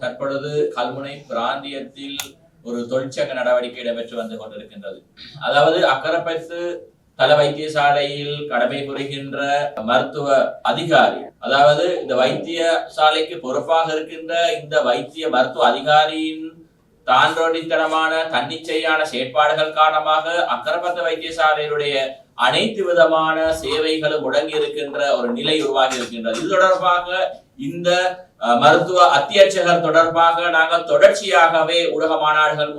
தற்பொழுது கல்முனை பிராந்தியத்தில் ஒரு தொழிற்சங்க நடவடிக்கை இடம்பெற்று வந்து கொண்டிருக்கின்றது. அதாவது அக்கரப்பத்து தல வைத்தியசாலையில் கடமை புரிகின்ற மருத்துவ அதிகாரி அதாவது இந்த வைத்திய சாலைக்கு பொறுப்பாக இருக்கின்ற இந்த வைத்திய மருத்துவ அதிகாரியின் தான்றோடித்தனமான தன்னிச்சையான செயற்பாடுகள் காரணமாக அக்கரப்பத்து வைத்தியசாலையினுடைய அனைத்து விதமான சேவைகளும் முடங்கி இருக்கின்ற ஒரு நிலை உருவாகி இருக்கின்றது. இது தொடர்பாக இந்த மருத்துவ அத்தியட்சகர் தொடர்பாக நாங்கள் தொடர்ச்சியாகவே ஊடக மாநாடுகள்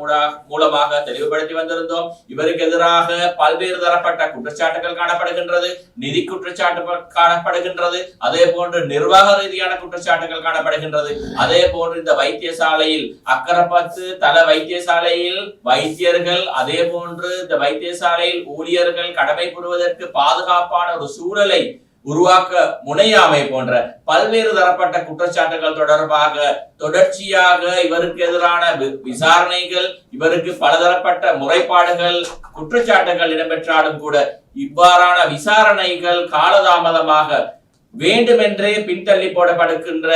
மூலமாக தெளிவுபடுத்தி வந்திருந்தோம். இவருக்கு எதிராக பல்வேறு தரப்பட்ட குற்றச்சாட்டுகள் காணப்படுகின்றது நிதி குற்றச்சாட்டுகள் காணப்படுகின்றது அதே போன்று நிர்வாக ரீதியான குற்றச்சாட்டுகள் காணப்படுகின்றது. அதே போன்று இந்த வைத்தியசாலையில் அக்கரப்பத்து தல வைத்தியசாலையில் வைத்தியர்கள் அதே போன்று இந்த வைத்தியசாலையில் ஊழியர்கள் கடமை புரிவதற்கு பாதுகாப்பான ஒரு சூழலை உருவாக்க முனையாமை போன்ற பல்வேறு தரப்பட்ட குற்றச்சாட்டுகள் தொடர்பாக தொடர்ச்சியாக இவருக்கு எதிரான வி- விசாரணைகள் இவருக்கு பலதரப்பட்ட முறைப்பாடுகள் குற்றச்சாட்டுகள் இடம்பெற்றாலும் கூட இவ்வாறான விசாரணைகள் காலதாமதமாக வேண்டுமென்றே பின்தள்ளி போடப்படுகின்ற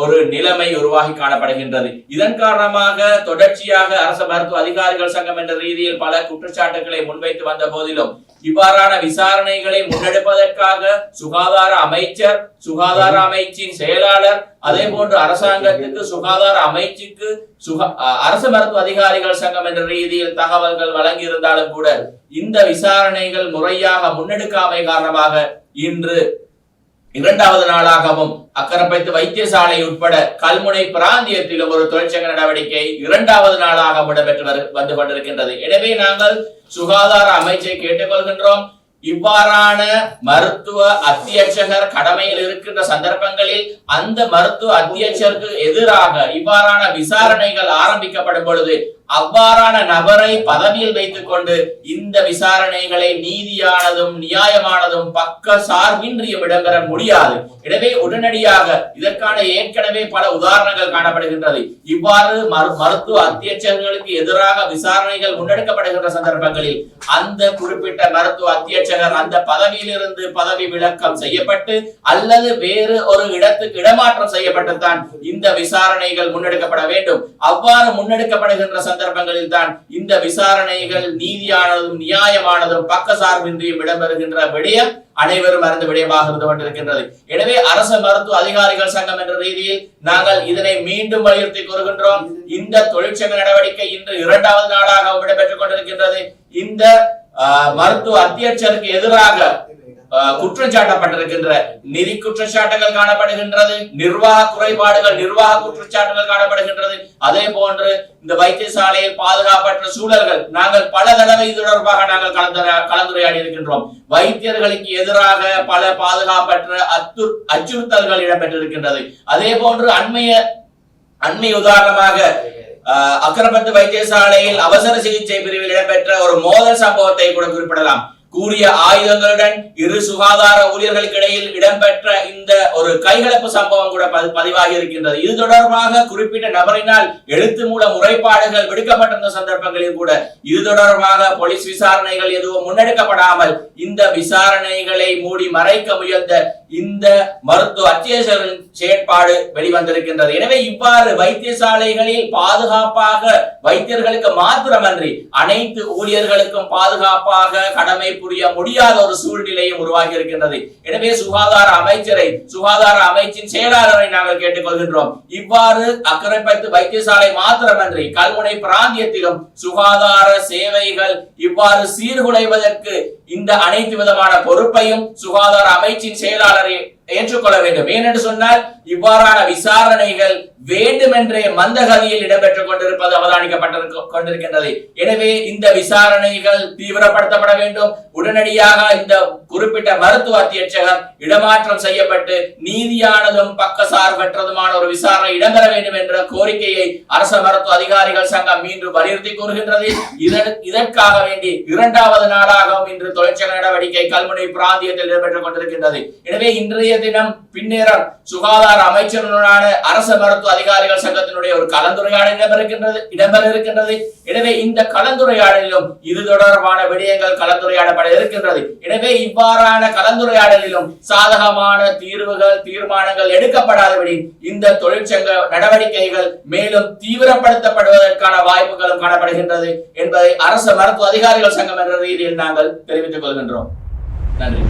ஒரு நிலைமை உருவாகி காணப்படுகின்றது. இதன் காரணமாக தொடர்ச்சியாக அரசு மருத்துவ அதிகாரிகள் சங்கம் என்ற ரீதியில் பல குற்றச்சாட்டுகளை முன்வைத்து வந்த போதிலும் இவ்வாறான விசாரணைகளை முன்னெடுப்பதற்காக சுகாதார அமைச்சர் சுகாதார அமைச்சின் செயலாளர் அதே போன்று அரசாங்கத்துக்கு சுகாதார அமைச்சுக்கு சுகா அரசு மருத்துவ அதிகாரிகள் சங்கம் என்ற ரீதியில் தகவல்கள் வழங்கி இருந்தாலும் கூட இந்த விசாரணைகள் முறையாக முன்னெடுக்காமை காரணமாக இன்று இரண்டாவது நாளாகவும் அக்கரப்பைத்து வைத்தியசாலை உட்பட கல்முனை பிராந்தியத்தில் ஒரு தொழிற்சங்க நடவடிக்கை இரண்டாவது நாளாக இடம்பெற்று வந்து கொண்டிருக்கின்றது. எனவே நாங்கள் சுகாதார அமைச்சை கேட்டுக்கொள்கின்றோம். இவ்வாறான மருத்துவ அத்தியட்சகர் கடமையில் இருக்கின்ற சந்தர்ப்பங்களில் அந்த மருத்துவ அத்தியட்சருக்கு எதிராக இவ்வாறான விசாரணைகள் ஆரம்பிக்கப்படும் பொழுது அவ்வாறான நபரை பதவியில் வைத்துக் கொண்டு இந்த விசாரணைகளை நீதியானதும் நியாயமானதும் பக்க சார்பின்றியும் இடம்பெற முடியாது. எனவே உடனடியாக இதற்கான ஏற்கனவே பல உதாரணங்கள் காணப்படுகின்றது. இவ்வாறு மருத்துவ அத்தியட்சகர்களுக்கு எதிராக விசாரணைகள் முன்னெடுக்கப்படுகின்ற சந்தர்ப்பங்களில் அந்த குறிப்பிட்ட மருத்துவ அத்தியட்சகர் அந்த பதவியிலிருந்து பதவி விலக்கம் செய்யப்பட்டு அல்லது வேறு ஒரு இடத்துக்கு இடமாற்றம் செய்யப்பட்டுத்தான் இந்த விசாரணைகள் முன்னெடுக்கப்பட வேண்டும். அவ்வாறு முன்னெடுக்கப்படுகின்ற சந்தர்ப்பங்களில் தான் இந்த விசாரணைகள் நீதியானதும் நியாயமானதும் பக்க சார்பின்றியும் இடம்பெறுகின்ற விடயம் அனைவரும் அறிந்த விடயமாக இருந்து கொண்டிருக்கின்றது எனவே அரசு மருத்துவ அதிகாரிகள் சங்கம் என்ற ரீதியில் நாங்கள் இதனை மீண்டும் வலியுறுத்தி கூறுகின்றோம். இந்த தொழிற்சங்க நடவடிக்கை இன்று இரண்டாவது நாளாக இடம்பெற்றுக் கொண்டிருக்கின்றது. இந்த மருத்துவ அத்தியட்சருக்கு எதிராக குற்றம் சாட்டப்பட்டிருக்கின்ற நிதி குற்றச்சாட்டுகள் காணப்படுகின்றது நிர்வாக குறைபாடுகள் நிர்வாக குற்றச்சாட்டுகள் காணப்படுகின்றது. அதே போன்று இந்த வைத்தியசாலையில் பாதுகாப்பற்ற சூழல்கள் நாங்கள் பல தடவை இது தொடர்பாக நாங்கள் கலந்து கலந்துரையாடி இருக்கின்றோம் வைத்தியர்களுக்கு எதிராக பல பாதுகாப்பற்ற அத்து அச்சுறுத்தல்கள் இடம்பெற்றிருக்கின்றது. அதே போன்று அண்மைய அண்மை உதாரணமாக அக்கரப்பத்து வைத்தியசாலையில் அவசர சிகிச்சை பிரிவில் இடம்பெற்ற ஒரு மோதல் சம்பவத்தை கூட குறிப்பிடலாம். கூறிய ஆயுதங்களுடன் இரு சுகாதார ஊழியர்களுக்கு இடையில் இடம்பெற்ற இந்த ஒரு கைகலப்பு சம்பவம் கூட பதி- பதிவாகி இருக்கின்றது. இது தொடர்பாக குறிப்பிட்ட நபரினால் எழுத்து மூல முறைப்பாடுகள் விடுக்கப்பட்டிருந்த சந்தர்ப்பங்களில் கூட இது தொடர்பாக போலீஸ் விசாரணைகள் எதுவும் முன்னெடுக்கப்படாமல் இந்த விசாரணைகளை மூடி மறைக்க முயன்ற இந்த மருத்துவ அத்தியாவசிய செயற்பாடு வெளிவந்திருக்கின்றது. எனவே இவ்வாறு வைத்தியசாலைகளில் பாதுகாப்பாக வைத்தியர்களுக்கு மாத்திரமன்றி அனைத்து ஊழியர்களுக்கும் பாதுகாப்பாக கடமை புரிய முடியாத ஒரு சூழ்நிலையும் உருவாகி இருக்கின்றது. எனவே சுகாதார அமைச்சரை சுகாதார அமைச்சின் செயலாளரை நாங்கள் கேட்டுக்கொள்கின்றோம். இவ்வாறு அக்கரைப்பத்து வைத்தியசாலை மாத்திரமன்றி கல்முனை பிராந்தியத்திலும் சுகாதார சேவைகள் இவ்வாறு சீர்குலைவதற்கு இந்த அனைத்து விதமான பொறுப்பையும் சுகாதார அமைச்சின் செயலாளரை ஏற்றுக்கொள்ள வேண்டும் ஏனென்று சொன்னால் இவ்வாறான விசாரணைகள் வேண்டுமென்றே மந்தகதியில் இடம்பெற்றுக் கொண்டிருப்பது அவதானிக்கப்பட்டிருக்க கொண்டிருக்கின்றது. எனவே இந்த விசாரணைகள் தீவிரப்படுத்தப்பட வேண்டும். உடனடியாக இந்த குறிப்பிட்ட மருத்துவ அத்தியட்சகர் இடமாற்றம் செய்யப்பட்டு நீதியானதும் பக்கசார்பற்றதுமான ஒரு விசாரணை இடம்பெற வேண்டும் என்ற கோரிக்கையை அரச மருத்துவ அதிகாரிகள் சங்கம் மீண்டும் வலியுறுத்தி கூறுகின்றது. இதற்காக வேண்டி இரண்டாவது நாளாகவும் இன்று தொழிற்சங்க நடவடிக்கை கல்முனை பிராந்தியத்தில் இடம்பெற்றுக் கொண்டிருக்கின்றது. எனவே இன்றைய தினம் பின்னேரம் சுகாதார அமைச்சருடனான அரச மருத்துவ அதிகாரிகள் சங்கத்தினுடைய ஒரு கலந்துரையாடல் இடம்பெறுகின்றது இடம்பெற இருக்கின்றது எனவே இந்த கலந்துரையாடலிலும் இது தொடர்பான விடயங்கள் கலந்துரையாடப்பட இருக்கின்றது. எனவே இவ்வாறு எவ்வாறான கலந்துரையாடலிலும் சாதகமான தீர்வுகள் தீர்மானங்கள் எடுக்கப்படாதபடி இந்த தொழிற்சங்க நடவடிக்கைகள் மேலும் தீவிரப்படுத்தப்படுவதற்கான வாய்ப்புகளும் காணப்படுகின்றது என்பதை அரசு மருத்துவ அதிகாரிகள் சங்கம் என்ற ரீதியில் நாங்கள் தெரிவித்துக் கொள்கின்றோம். நன்றி.